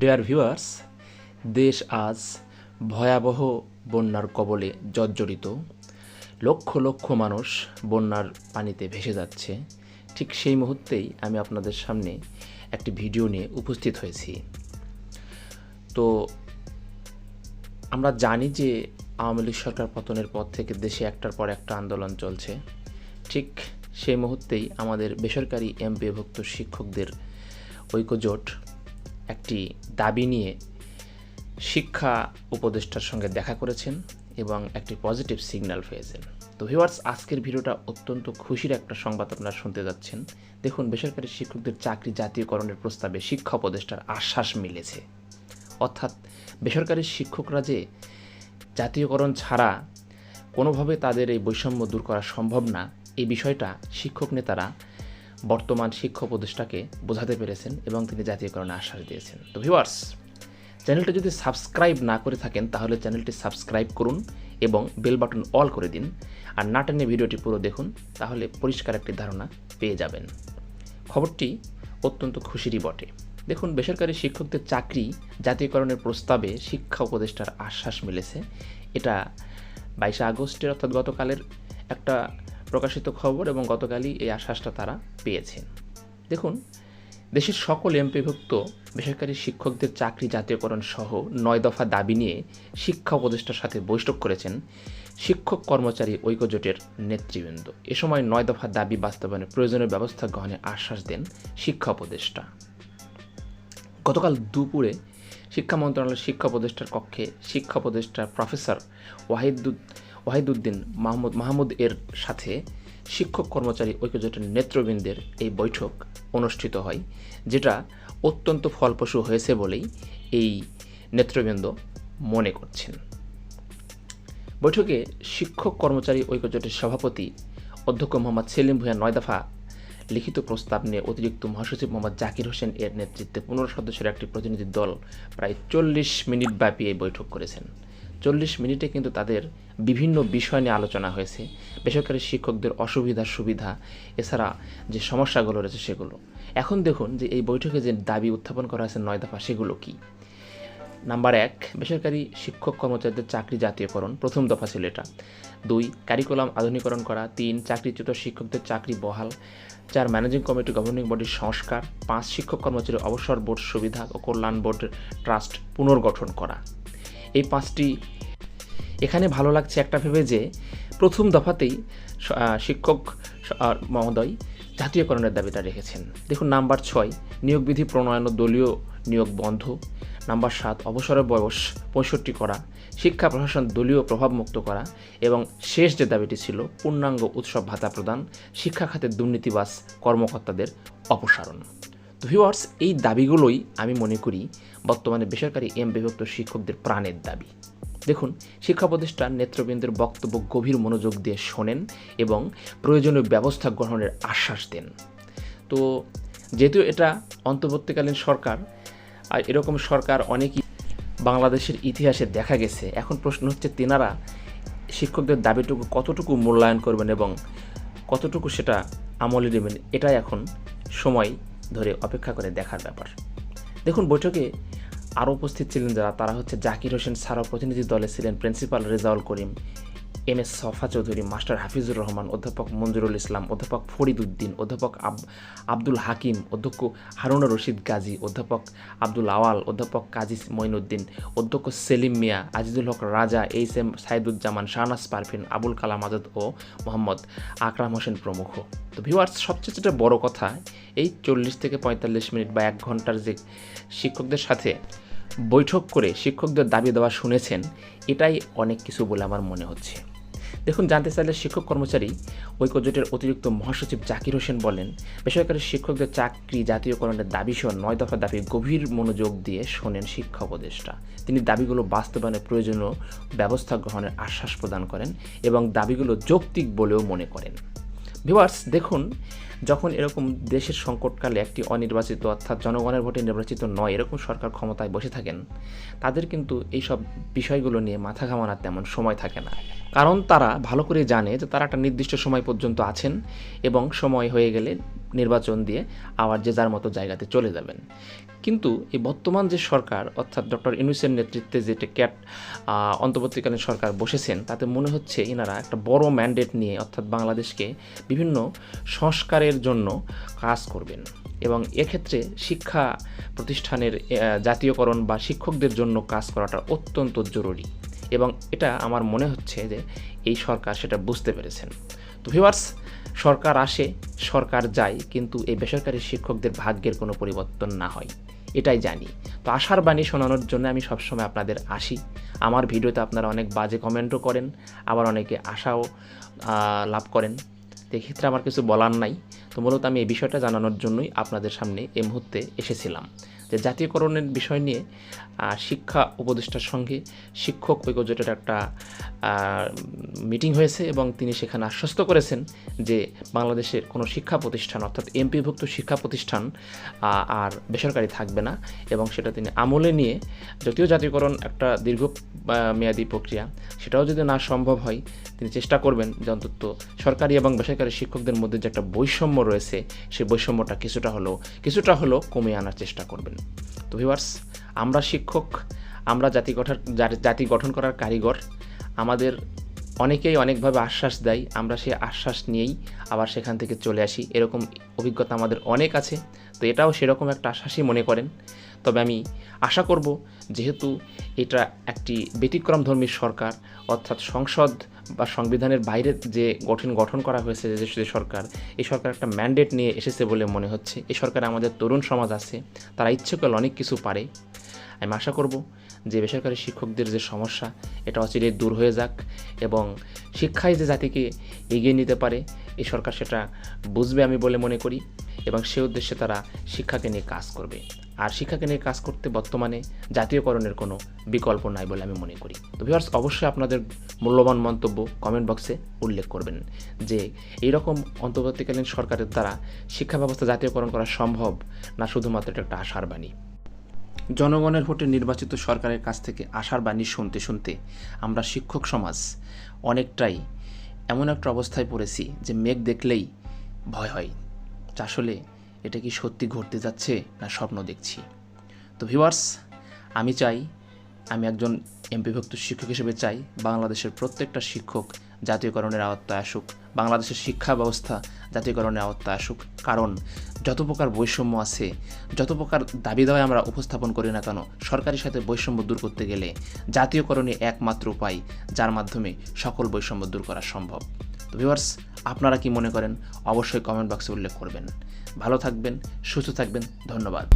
Dear viewers দেশ আজ ভয়াবহ বন্যার কবলে জর্জরিত। লক্ষ লক্ষ মানুষ বন্যার পানিতে ভেসে যাচ্ছে। ঠিক সেই মুহূর্তেই আমি আপনাদের সামনে একটি ভিডিও নিয়ে উপস্থিত হয়েছি। তো আমরা জানি যে আওয়ামী লীগ সরকার পতনের পর থেকে দেশে একটার পর একটা আন্দোলন চলছে। ঠিক সেই মুহূর্তেই আমাদের বেসরকারি এমপিভুক্ত শিক্ষকদের ঐক্যজোট একটি দাবি নিয়ে শিক্ষা উপদেষ্টার সঙ্গে দেখা করেছেন এবং একটি পজিটিভ সিগন্যাল পেয়েছেন। তো ভিউয়ার্স আজকের ভিডিওটা অত্যন্ত খুশির একটা সংবাদ আপনারা শুনতে যাচ্ছেন। দেখুন, বেসরকারি শিক্ষকদের চাকরি জাতীয়করণের প্রস্তাবে শিক্ষা উপদেষ্টার আশ্বাস মিলেছে। অর্থাৎ বেসরকারি শিক্ষকরা যে জাতীয়করণ ছাড়া কোনোভাবে তাদের এই বৈষম্য দূর করা সম্ভব না, এই বিষয়টা শিক্ষক নেতারা বর্তমান শিক্ষা উপদেষ্টাকে বোঝাতে পেরেছেন এবং তিনি জাতীয়করণে আশ্বাস দিয়েছেন। তো ভিউয়ার্স চ্যানেলটি যদি সাবস্ক্রাইব না করে থাকেন, তাহলে চ্যানেলটি সাবস্ক্রাইব করুন এবং বেল বাটন অল করে দিন। আর না টেনে ভিডিওটি পুরো দেখুন, তাহলে পরিষ্কার একটি ধারণা পেয়ে যাবেন। খবরটি অত্যন্ত খুশিরই বটে। দেখুন, বেসরকারি শিক্ষকদের চাকরি জাতীয়করণের প্রস্তাবে শিক্ষা উপদেষ্টার আশ্বাস মিলেছে। এটা বাইশে আগস্টের অর্থাৎ গতকালের একটা প্রকাশিত খবর এবং গতকালই এই আশ্বাসটা তারা পেয়েছেন। দেখুন, দেশের সকল এমপিভুক্ত, বেসরকারি শিক্ষকদের চাকরি জাতীয়করণ সহ নয় দফা দাবি নিয়ে শিক্ষা উপদেষ্টার সাথে বৈঠক করেছেন শিক্ষক কর্মচারী ঐক্যজোটের নেতৃবৃন্দ। এ সময় নয় দফা দাবি বাস্তবায়নে প্রয়োজনীয় ব্যবস্থা গ্রহণে আশ্বাস দেন শিক্ষা উপদেষ্টা। গতকাল দুপুরে শিক্ষা মন্ত্রণালয়ের শিক্ষা উপদেষ্টার কক্ষে শিক্ষা উপদেষ্টা প্রফেসর ওয়াহিদুদ ওয়াহিদুদ্দিন মাহমুদ মাহমুদ এর সাথে শিক্ষক কর্মচারী ঐক্যজোটের নেতৃবৃন্দের এই বৈঠক অনুষ্ঠিত হয়, যেটা অত্যন্ত ফলপ্রসূ হয়েছে বলেই এই নেতৃবৃন্দ মনে করছেন। বৈঠকে শিক্ষক কর্মচারী ঐক্যজোটের সভাপতি অধ্যক্ষ মোহাম্মদ সেলিম ভূঁইয়া নয় দফা লিখিত প্রস্তাব নিয়ে অতিরিক্ত মহাসচিব মোহাম্মদ জাকির হোসেন এর নেতৃত্বে পনেরো সদস্যের একটি প্রতিনিধি দল প্রায় চল্লিশ মিনিট ব্যাপী এই বৈঠক করেছেন। চল্লিশ মিনিটে কিন্তু তাদের বিভিন্ন বিষয় নিয়ে আলোচনা হয়েছে। বেসরকারি শিক্ষকদের অসুবিধা সুবিধা, এছাড়া যে সমস্যাগুলো রয়েছে সেগুলো। এখন দেখুন যে এই বৈঠকে যে দাবি উত্থাপন করা হয়েছে নয় দফা, সেগুলো কী? নাম্বার এক, বেসরকারি শিক্ষক কর্মচারীদের চাকরি জাতীয়করণ, প্রথম দফা ছিল এটা। দুই কারিকুলাম আধুনিকরণ করা। তিন, চাকরিচ্যুত শিক্ষকদের চাকরি বহাল। চার ম্যানেজিং কমিটি গভর্নিং বডির সংস্কার। পাঁচ, শিক্ষক কর্মচারী অবসর বোর্ড সুবিধা ও কল্যাণ বোর্ডের ট্রাস্ট পুনর্গঠন করা। এই পাঁচটি। এখানে ভালো লাগছে একটা ভেবে যে প্রথম দফাতেই শিক্ষক মহোদয় জাতীয়করণের দাবিটা রেখেছেন। দেখুন, নাম্বার ছয়, নিয়োগ বিধি প্রণয়ন ও দলীয় নিয়োগ বন্ধ। নাম্বার সাত, অবসরের বয়স পঁয়ষট্টি করা, শিক্ষা প্রশাসন দলীয় প্রভাবমুক্ত করা এবং শেষ যে দাবিটি ছিল, পূর্ণাঙ্গ উৎসব ভাতা প্রদান, শিক্ষা খাতের দুর্নীতিবাস কর্মকর্তাদের অপসারণ। তো ভিওয়ার্স এই দাবিগুলোই আমি মনে করি বর্তমানে বেসরকারি এম বিভক্ত শিক্ষকদের প্রাণের দাবি। দেখুন, শিক্ষা প্রতিষ্ঠান নেত্রবৃন্দের বক্তব্য গভীর মনোযোগ দিয়ে শোনেন এবং প্রয়োজনীয় ব্যবস্থা গ্রহণের আশ্বাস দেন। তো যেহেতু এটা অন্তর্বর্তীকালীন সরকার, আর এরকম সরকার অনেকই বাংলাদেশের ইতিহাসে দেখা গেছে, এখন প্রশ্ন হচ্ছে তেনারা শিক্ষকদের দাবিটুকু কতটুকু মূল্যায়ন করবেন এবং কতটুকু সেটা আমলে নেবেন, এটাই এখন সময় ধরে অপেক্ষা করে দেখার ব্যাপার। দেখুন, বৈঠকে আরও উপস্থিত ছিলেন যারা, তারা হচ্ছে জাকির হোসেন সারা প্রতিনিধি দলে ছিলেন, principal Rezaul Karim. M S Safa Chowdhury, master Hafizur Rahman, অধ্যাপক মঞ্জুরুল ইসলাম, অধ্যাপক ফরিদ উদ্দিন অধ্যাপক আব্দুল হাকিম, অধ্যক্ষ হারুনা রশিদ গাজী, অধ্যাপক আব্দুল আওয়াল, অধ্যাপক কাজী মঈনুদ্দিন, অধ্যক্ষ সেলিম মিয়া, আজিজুল হক রাজা, এইচ এম সাইদুজ্জামান, শাহনাজ পারফিন, আবুল কালাম আজাদ ও মোহাম্মদ আকরাম হোসেন প্রমুখ। তো ভিউয়ার্স সবচেয়ে যেটা বড় কথা, এই চল্লিশ থেকে পঁয়তাল্লিশ মিনিট বা এক ঘণ্টার যে শিক্ষকদের সাথে বৈঠক করে শিক্ষকদের দাবি দেওয়া শুনেছেন, এটাই অনেক কিছু বলে আমার মনে হচ্ছে। দেখুন, জানতে চাইলে শিক্ষক কর্মচারী, ঐক্যজোটের অতিরিক্ত মহাসচিব জাকির হোসেন বলেন, বেসরকারি শিক্ষকদের চাকরি জাতীয়করণের দাবি সহ নয় দফা দাবি গভীর মনোযোগ দিয়ে শোনেন শিক্ষা উপদেষ্টা। তিনি দাবিগুলো বাস্তবায়নের প্রয়োজনীয় ব্যবস্থা গ্রহণের আশ্বাস প্রদান করেন এবং দাবিগুলো যৌক্তিক বলেও মনে করেন। ভিওয়ার্স দেখুন, যখন এরকম দেশের সংকটকালে একটি অনির্বাচিত অর্থাৎ জনগণের ভোটে নির্বাচিত নয়, এরকম সরকার ক্ষমতায় বসে থাকেন, তাদের কিন্তু এইসব বিষয়গুলো নিয়ে মাথা ঘামানোর তেমন সময় থাকে না। কারণ তারা ভালো করে জানে যে তারা একটা নির্দিষ্ট সময় পর্যন্ত আছেন এবং সময় হয়ে গেলে নির্বাচন দিয়ে আবার যে যার মতো জায়গাতে চলে যাবেন। কিন্তু এই বর্তমান যে সরকার, অর্থাৎ ডক্টর ইনুসের নেতৃত্বে যেটা ক্যাট অন্তর্বর্তীকালীন সরকার বসেছেন, তাতে মনে হচ্ছে এনারা একটা বড় ম্যান্ডেট নিয়ে, অর্থাৎ বাংলাদেশকে বিভিন্ন সংস্কারের জন্য কাজ করবেন। এবং এক্ষেত্রে শিক্ষা প্রতিষ্ঠানের জাতীয়করণ বা শিক্ষকদের জন্য কাজ করাটা অত্যন্ত জরুরি। এবং এটা আমার মনে হচ্ছে যে এই সরকার সেটা বুঝতে পেরেছেন। তো ভিউয়ার্স সরকার আসে, সরকার যায়, কিন্তু এই বেসরকারি শিক্ষকদের ভাগ্যের কোনো পরিবর্তন না হয়। এটাই জানি। তো আশার বাণী শোনানোর জন্য আমি সবসময় আপনাদের আসি। আমার ভিডিওতে আপনারা অনেক বাজে কমেন্টও করেন, আবার অনেকে আশাও লাভ করেন। এক্ষেত্রে আমার কিছু বলার নাই। তো মূলত আমি এই বিষয়টা জানানোর জন্যই আপনাদের সামনে এই মুহূর্তে এসেছিলাম। যে জাতীয়করণের বিষয় নিয়ে শিক্ষা উপদেষ্টার সঙ্গে শিক্ষক ঐক্যজোটের একটা মিটিং হয়েছে এবং তিনি সেখানে আশ্বস্ত করেছেন যে বাংলাদেশের কোনো শিক্ষা প্রতিষ্ঠান, অর্থাৎ এমপিভুক্ত শিক্ষা প্রতিষ্ঠান আর বেসরকারি থাকবে না এবং সেটা তিনি আমলে নিয়ে যদিও জাতীয়করণ একটা দীর্ঘ মেয়াদী প্রক্রিয়া, সেটাও যদি না সম্ভব হয়, তিনি চেষ্টা করবেন যে অন্তত সরকারি এবং বেসরকারি শিক্ষকদের মধ্যে যে একটা বৈষম্য রয়েছে সেই বৈষম্যটা কিছুটা হলেও কিছুটা হলেও কমিয়ে আনার চেষ্টা করবেন। তো ভিউয়ার্স আমরা শিক্ষক, আমরা জাতি গঠন জাতি গঠন করার কারিগর, আমাদের অনেকেই অনেকভাবে আশ্বাস দেয়, আমরা সেই আশ্বাস নিয়েই আবার সেখান থেকে চলে আসি। এরকম অভিজ্ঞতা আমাদের অনেক আছে, তো এটাও সেরকম একটা আশ্বাসই মনে করেন। তবে আমি আশা করব, যেহেতু এটা একটি ব্যতিক্রমধর্মী সরকার, অর্থাৎ সংসদ বা সংবিধানের বাইরে যে গঠন গঠন করা হয়েছে যে সরকার, এই সরকার একটা ম্যান্ডেট নিয়ে এসেছে বলে মনে হচ্ছে। এই সরকার আমাদের তরুণ সমাজ আছে, তারা ইচ্ছে করলে অনেক কিছু পারে। আমি আশা করব যে বেসরকারি শিক্ষকদের যে সমস্যা, এটা অচিরে দূর হয়ে যাক এবং শিক্ষায় যে জাতিকে এগিয়ে নিতে পারে, এই সরকার সেটা বুঝবে আমি বলে মনে করি এবং সে উদ্দেশ্যে তারা শিক্ষাকে নিয়ে কাজ করবে। আর শিক্ষাকে নিয়ে কাজ করতে বর্তমানে জাতীয়করণের কোনো বিকল্প নাই বলে আমি মনে করি। তো ভিউয়ার্স অবশ্যই আপনাদের মূল্যবান মন্তব্য কমেন্ট বক্সে উল্লেখ করবেন যে এইরকম অন্তর্বর্তীকালীন সরকারের দ্বারা শিক্ষা ব্যবস্থা জাতীয়করণ করা সম্ভব না শুধুমাত্র এটা একটা আশার বাণী। জনগণের ভোটে নির্বাচিত সরকারের কাছ থেকে আশার বাণী শুনতে শুনতে আমরা শিক্ষক সমাজ অনেকটাই এমন একটা অবস্থায় পড়েছি যে মেঘ দেখলেই ভয় হয়। আসলে এটা কি সত্যি ঘটতে যাচ্ছে না স্বপ্ন দেখছি? তো ভিউয়ার্স আমি চাই আমি একজন এমপিভুক্ত শিক্ষক হিসেবে চাই বাংলাদেশের প্রত্যেকটা শিক্ষক জাতীয়করণের আওতায় আসুক, বাংলাদেশের শিক্ষা ব্যবস্থা জাতীয়করণের আওতায় আসুক। কারণ যত প্রকার বৈষম্য আছে, যত প্রকার দাবি দাওয়ায় আমরা উপস্থাপন করি না কেন, সরকারের সাথে বৈষম্য দূর করতে গেলে জাতীয়করণই একমাত্র উপায় যার মাধ্যমে সকল বৈষম্য দূর করা সম্ভব। তো ভিউয়ার্স আপনারা কি মনে করেন? অবশ্যই কমেন্ট বক্সে উল্লেখ করবেন। ভালো থাকবেন, সুস্থ থাকবেন, ধন্যবাদ।